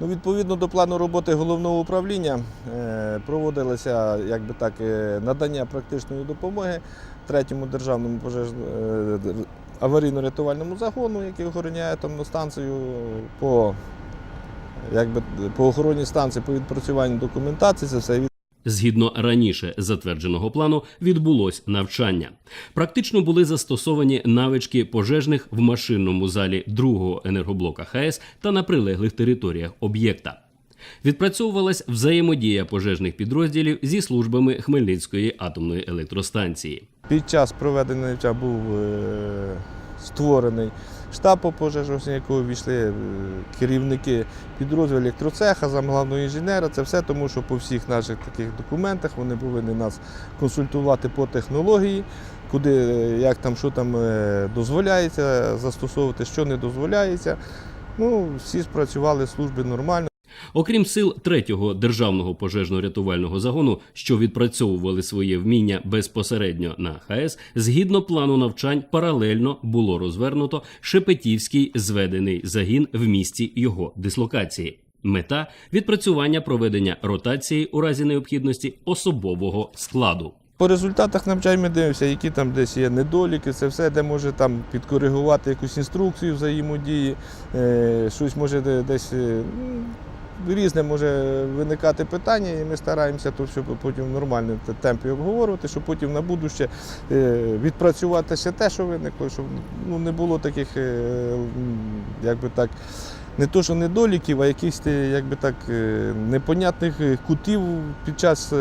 Ну, відповідно до плану роботи головного управління е, проводилося як би так, е, надання практичної допомоги третьому державному пожеж... е, аварійно-рятувальному загону, який охороняє атомну станцію по, якби, по охороні станції, по відпрацюванню документації. Це все Згідно раніше затвердженого плану, відбулось навчання. Практично були застосовані навички пожежних в машинному залі другого енергоблока ХАЕС та на прилеглих територіях об'єкта. Відпрацьовувалась взаємодія пожежних підрозділів зі службами Хмельницької атомної електростанції. Під час проведення навчання був е, створений штаб по пожежах, в якого війшли е, керівники підрозділу електроцеха, замглавного інженера. Це все тому, що по всіх наших таких документах вони повинні нас консультувати по технології, куди, е, як там, що там е, дозволяється застосовувати, що не дозволяється. Ну, всі спрацювали служби нормально. Окрім сил третього державного пожежно-рятувального загону, що відпрацьовували своє вміння безпосередньо на ХАЕС, згідно плану навчань паралельно було розвернуто Шепетівський зведений загін в місті його дислокації. Мета відпрацювання проведення ротації у разі необхідності особового складу. По результатах навчань ми дивимося, які там десь є недоліки, це все, де може там підкоригувати якусь інструкцію взаємодії, е, щось може десь е, різне може виникати питання, і ми стараємося то все потім в нормальному темпі обговорювати, щоб потім на будуще е, відпрацювати ще те, що виникло, щоб ну, не було таких, е, як так. Не то, що недоліків, а якихось е, якби так непонятних кутів під час,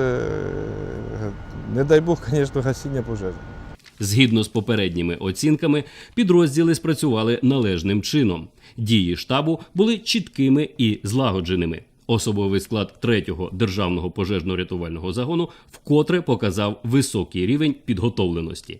не дай Бог, звісно, гасіння пожежі. Згідно з попередніми оцінками, підрозділи спрацювали належним чином. Дії штабу були чіткими і злагодженими. Особовий склад третього державного пожежно-рятувального загону вкотре показав високий рівень підготовленості.